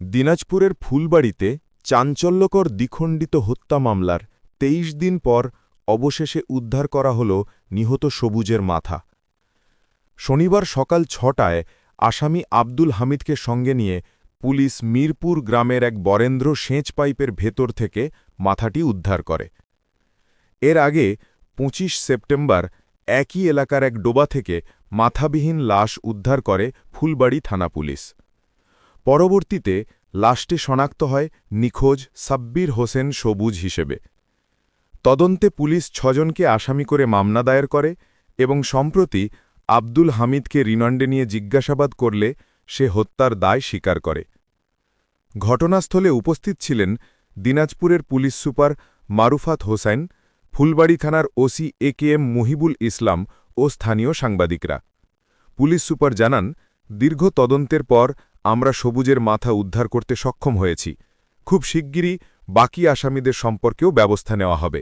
দিনাজপুরের ফুলবাড়িতে চাঞ্চল্যকর দ্বিখণ্ডিত হত্যা মামলার ২৩ দিন পর অবশেষে উদ্ধার করা হল নিহত সবুজের মাথা। শনিবার সকাল ছটায় আসামি আব্দুল হামিদকে সঙ্গে নিয়ে পুলিশ মিরপুর গ্রামের এক বরেন্দ্র সেচ পাইপের ভেতর থেকে মাথাটি উদ্ধার করে। এর আগে ২৫ সেপ্টেম্বর একই এলাকার এক ডোবা থেকে মাথাবিহীন লাশ উদ্ধার করে ফুলবাড়ি থানা পুলিশ। পরবর্তীতে লাশটি শনাক্ত হয় নিখোঁজ সাব্বির হোসেন সবুজ হিসেবে। তদন্তে পুলিশ ছজনকে আসামি করে মামলা দায়ের করে এবং সম্প্রতি আব্দুল হামিদকে রিমান্ডে নিয়ে জিজ্ঞাসাবাদ করলে সে হত্যার দায় স্বীকার করে। ঘটনাস্থলে উপস্থিত ছিলেন দিনাজপুরের পুলিশ সুপার মারুফাত হোসেন, ফুলবাড়ি থানার OC A K M Muhibul Islam ও স্থানীয় সাংবাদিকরা। পুলিশ সুপার জানান, দীর্ঘ তদন্তের পর আমরা সবুজের মাথা উদ্ধার করতে সক্ষম হয়েছি। খুব শিগগিরই বাকি আসামিদের সম্পর্কেও ব্যবস্থা নেওয়া হবে।